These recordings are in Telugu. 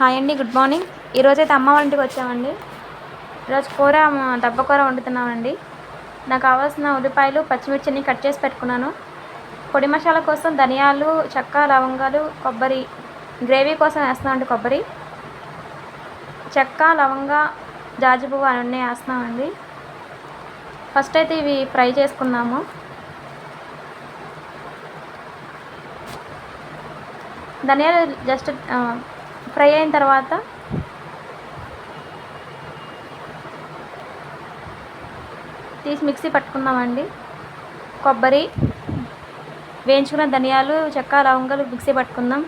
హాయ్ అండి గుడ్ మార్నింగ్. ఈరోజైతే అమ్మ వాళ్ళ ఇంటికి వచ్చామండి. ఈరోజు కూర మ- దబ్బ కూర వండుతున్నామండి. నాకు కావాల్సిన ఉల్లిపాయలు పచ్చిమిర్చిని కట్ చేసి పెట్టుకున్నాను. పొడి మసాలా కోసం ధనియాలు చెక్క లవంగాలు కొబ్బరి గ్రేవీ కోసం వేస్తున్నామండి కొబ్బరి. చెక్క లవంగ జాజిపువ్వు పువ్వు వేస్తున్నామండి. ఫస్ట్ అయితే ఇవి ఫ్రై చేసుకున్నాము. ధనియాలు జస్ట్ ఫ్రై అయిన తర్వాత తీసి మిక్సీ పట్టుకుందామండి. కొబ్బరి వేయించుకున్న ధనియాలు చెక్క లవంగాలు మిక్సీ పట్టుకుందాం.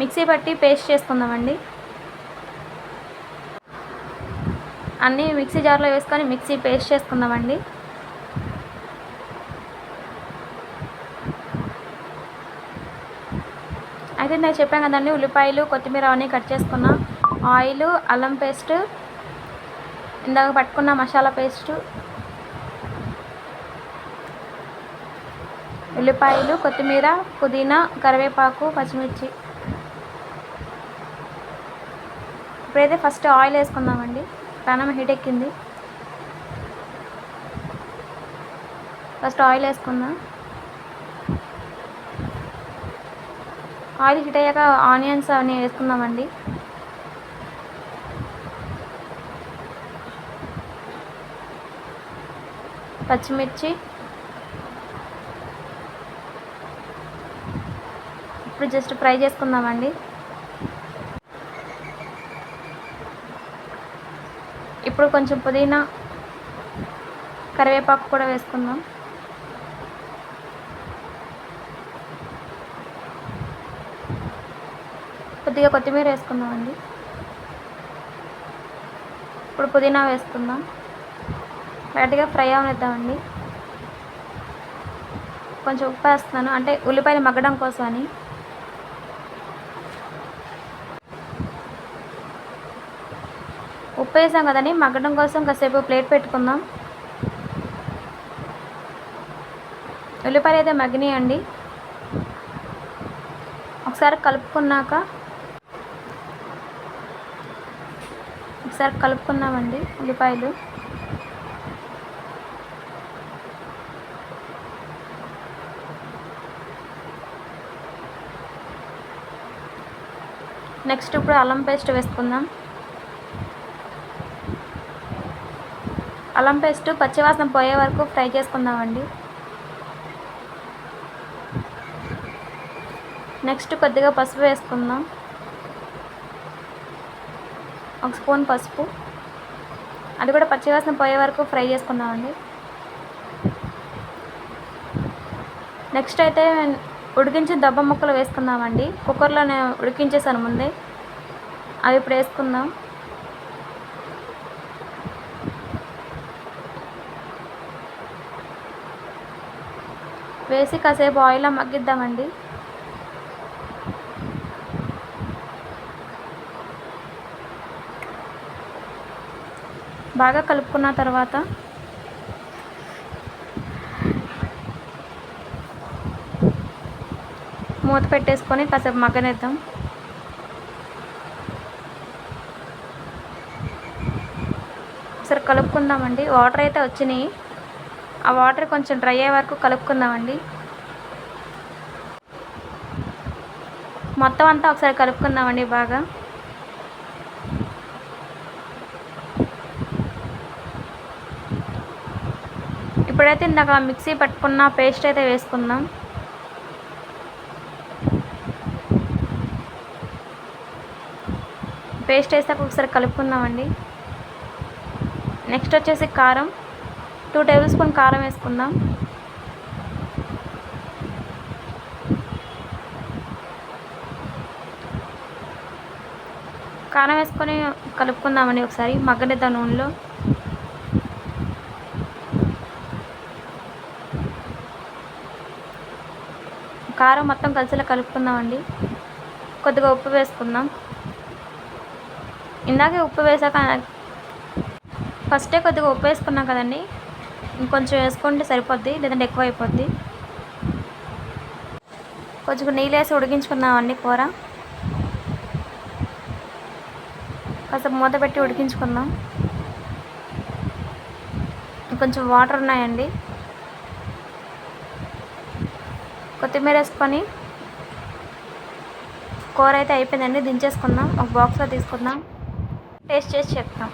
మిక్సీ పట్టి పేస్ట్ చేసుకుందామండి. అన్నీ మిక్సీ జార్లో వేసుకొని మిక్సీ పేస్ట్ చేసుకుందామండి. అయితే నేను చెప్పాను కదండి ఉల్లిపాయలు కొత్తిమీర అవన్నీ కట్ చేసుకున్నా. ఆయిల్ అల్లం పేస్ట్ ఇందాక పట్టుకున్న మసాలా పేస్టు ఉల్లిపాయలు కొత్తిమీర పుదీనా కరివేపాకు పచ్చిమిర్చి. ఇప్పుడైతే ఫస్ట్ ఆయిల్ వేసుకుందామండి. ప్రాణం హీట్ ఎక్కింది. ఫస్ట్ ఆయిల్ వేసుకుందాం. ఆయిల్ హీట్ అయ్యాక ఆనియన్స్ అవన్నీ వేసుకుందామండి. పచ్చిమిర్చి. ఇప్పుడు జస్ట్ ఫ్రై చేసుకుందామండి. ఇప్పుడు కొంచెం పుదీనా కరివేపాకు కూడా వేసుకుందాం. కొద్దిగా కొత్తిమీర వేసుకుందామండి. ఇప్పుడు పుదీనా వేసుకుందాం. లైట్గా ఫ్రై అవనిద్దామండి. కొంచెం ఉప్పు వేస్తున్నాను. అంటే ఉల్లిపాయలు మగ్గడం కోసం అని ఉప్పు వేసాం కదండి. మగ్గడం కోసం కాసేపు ప్లేట్ పెట్టుకుందాం. ఉల్లిపాయలు అయితే మగ్గినాయండి. ఒకసారి కలుపుకున్నాక ఒకసారి కలుపుకుందామండి ఉల్లిపాయలు. నెక్స్ట్ ఇప్పుడు అల్లం పేస్ట్ వేసుకుందాం. అల్లం పేస్ట్ పచ్చివాసన పోయే వరకు ఫ్రై చేసుకుందామండి. నెక్స్ట్ కొద్దిగా పసుపు వేసుకుందాం. ఒక స్పూన్ పసుపు. అది కూడా పచ్చివాసన పోయే వరకు ఫ్రై చేసుకుందామండి. నెక్స్ట్ అయితే ఉడికించిన దబ్బ ముక్కలు వేసుకుందామండి. కుక్కర్లో నేను ఉడికించేసాను ముందే. అవి ఇప్పుడు వేసుకుందాం. వేసి కాసేపు ఆయిల్లో మగ్గిద్దామండి. బాగా కలుపుకున్న తర్వాత మూత పెట్టేసుకొని కాసేపు మగ్గనిద్దాం. ఒకసారి కలుపుకుందామండి. వాటర్ అయితే వచ్చినాయి. ఆ వాటర్ కొంచెం డ్రై అయ్యే వరకు కలుపుకుందామండి. మొత్తం అంతా ఒకసారి కలుపుకుందామండి బాగా. ఇప్పుడైతే ఇందాక మిక్సీ పట్టుకున్న పేస్ట్ అయితే వేసుకుందాం. పేస్ట్ వేసాక ఒకసారి కలుపుకుందామండి. నెక్స్ట్ వచ్చేసి కారం. టూ టేబుల్ స్పూన్ కారం వేసుకుందాం. కారం వేసుకొని కలుపుకుందామండి ఒకసారి మగ్గనిద్దాం నూనెలో. కారం మొత్తం కలిసేలా కలుపుకుందామండి. కొద్దిగా ఉప్పు వేసుకుందాం. ఇందాకే ఉప్పు వేసాక ఫస్టే కొద్దిగా ఉప్పు వేసుకున్నాం కదండి. ఇంకొంచెం వేసుకుంటే సరిపోద్ది లేదంటే ఎక్కువ అయిపోద్ది కొంచెం నీళ్ళు వేసి ఉడికించుకుందామండి కూర. కాసేపు మూత పెట్టి ఉడికించుకుందాం. కొంచెం వాటర్ ఉన్నాయండి. కొత్తిమీర వేసుకొని కూర అయితే అయిపోయిందండి. దించేసుకుందాం. ఒక బాక్స్లో తీసుకుందాం. టేస్ట్ చేసి చెప్తాం.